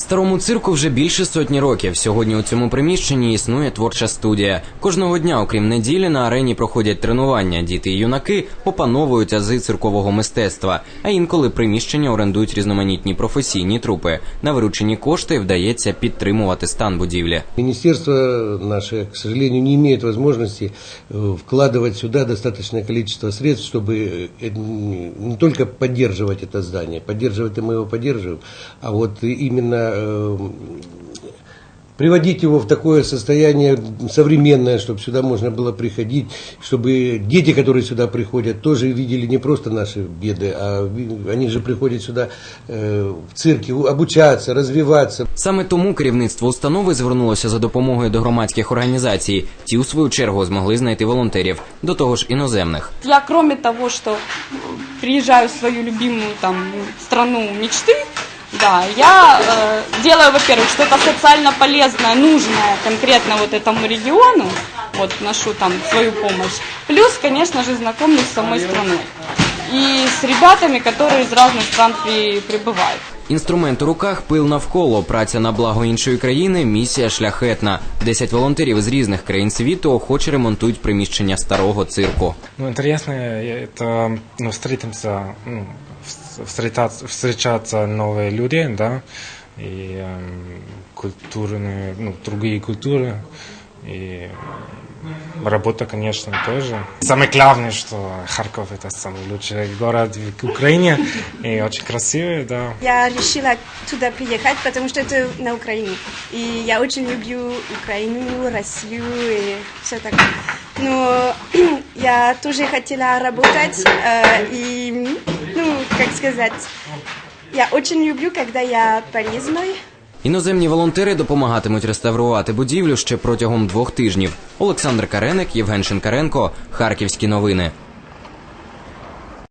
Старому цирку вже більше сотні років. Сьогодні у цьому приміщенні існує творча студія. Кожного дня, окрім неділі, на арені проходять тренування. Діти і юнаки опановують ази циркового мистецтва. А інколи приміщення орендують різноманітні професійні трупи. На виручені кошти вдається підтримувати стан будівлі. Министерство наше, к сожалению, не имеет возможности э, вкладывать сюда достаточное количество средств, чтобы э, не только поддерживать это здание, поддерживать мы его поддерживаем, а вот именно э, приводить его в такое состояние современное, чтобы сюда можно было приходить, чтобы дети, которые сюда приходят, тоже видели не просто наши беды, а ви- они же приходят сюда э, в цирке обучаться, развиваться, Саме тому керівництво установи звернулося за допомогою до громадських організацій. Ті, у свою чергу, змогли знайти волонтерів, до того ж іноземних. Я, кроме того, что приезжаю в свою любимую там страну мечты, да, я э, делаю, во-первых, что-то социально полезное, нужное конкретно вот этому региону, вот ношу там свою помощь. Плюс, конечно же, знакомлюсь с самой страной и с ребятами, которые из разных стран при- прибывают. Інструмент у руках, пил навколо, праця на благо іншої країни, місія шляхетна. Десять волонтерів з різних країн світу охоче ремонтують приміщення старого цирку. Ну, интересно это, ну, встретимся, ну, вс- встречаться, встречаться новые люди, да, и эм, культурные, ну, другие культуры, и работа, конечно, тоже. Самое главное, что Харьков это самый лучший город в Украине, и очень красивый, да. Я решила туда приехать, потому что это на Украине. И я очень люблю Украину, Россию и все такое. Но я тоже хотела работать э, и, как сказать, я очень люблю, когда я полезной. Іноземні волонтери допомагатимуть реставрувати будівлю ще протягом двох тижнів. Олександр Кареник, Євген Шинкаренко, Харківські новини.